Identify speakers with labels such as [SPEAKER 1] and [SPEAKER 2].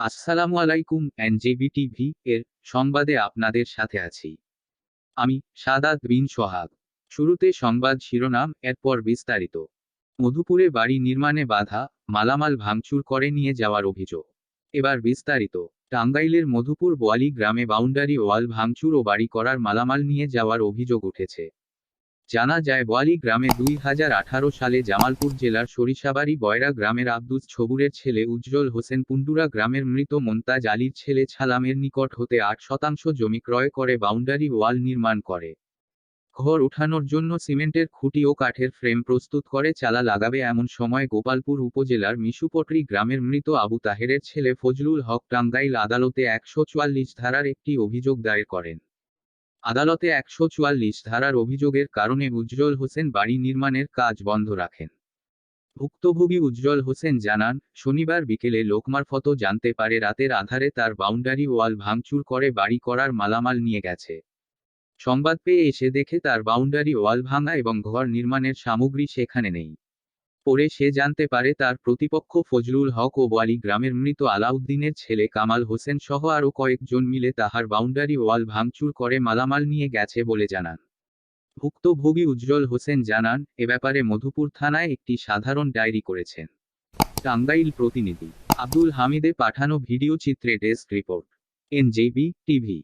[SPEAKER 1] আসসালামু আলাইকুম NJB TV এর সংবাদে আপনাদের সাথে আছি। আমি সাদাত বিন সোহাগ। শুরুতে সংবাদ শিরোনাম, এরপর বিস্তারিত। মধুপুরে বাড়ি নির্মাণে বাধা, মালামাল ভাঙচুর করে নিয়ে যাওয়ার অভিযোগ। এবার বিস্তারিত। টাঙ্গাইলের মধুপুর বোয়ালি গ্রামে বাউন্ডারি ওয়াল ভাঙচুর ও বাড়ি করার মালামাল নিয়ে যাওয়ার অভিযোগ উঠেছে। জানা যায়, বোয়ালি গ্রামে দুই হাজার আঠারো সালে জামালপুর জেলার সরিষাবাড়ি বয়রা গ্রামের আব্দুস ছবুরের ছেলে উজ্জ্বল হোসেন পুন্ডুরা গ্রামের মৃত মোন্তাজ আলীর ছেলে ছালামের নিকট হতে আট শতাংশ জমি ক্রয় করে বাউন্ডারি ওয়াল নির্মাণ করে। ঘর উঠানোর জন্য সিমেন্টের খুঁটি ও কাঠের ফ্রেম প্রস্তুত করে চালা লাগাবে এমন সময় গোপালপুর উপজেলার মিশুপটরি গ্রামের মৃত আবু তাহেরের ছেলে ফজলুল হক টাঙ্গাইল আদালতে একশো চুয়াল্লিশ ধারার একটি অভিযোগ দায়ের করেন। আদালতে একশো চুয়াল্লিশ ধারার অভিযোগের কারণে উজ্জ্বল হোসেন বাড়ি নির্মাণের কাজ বন্ধ রাখেন। ভুক্তভোগী উজ্জ্বল হোসেন জানান, শনিবার বিকেলে লোকমারফত জানতে পারে রাতের আধারে তার বাউন্ডারি ওয়াল ভাঙচুর করে বাড়ি করার মালামাল নিয়ে গেছে। সংবাদ পেয়ে এসে দেখে তার বাউন্ডারি ওয়াল ভাঙা এবং ঘর নির্মাণের সামগ্রী সেখানে নেই। পরে সে জানতে পারে তার প্রতিপক্ষ ফজলুল হক ও ওয়ালি গ্রামের মৃত আলাউদ্দিনের ছেলে কামাল হোসেন সহ আরও কয়েকজন মিলে তাহার বাউন্ডারি ওয়াল ভাঙচুর করে মালামাল নিয়ে গেছে বলে জানান। ভুক্তভোগী উজ্জ্বল হোসেন জানান, এ ব্যাপারে মধুপুর থানায় একটি সাধারণ ডায়েরি করেছেন। টাঙ্গাইল প্রতিনিধি আব্দুল হামিদে পাঠানো ভিডিও চিত্রে ডেস্ক রিপোর্ট। NJB TV.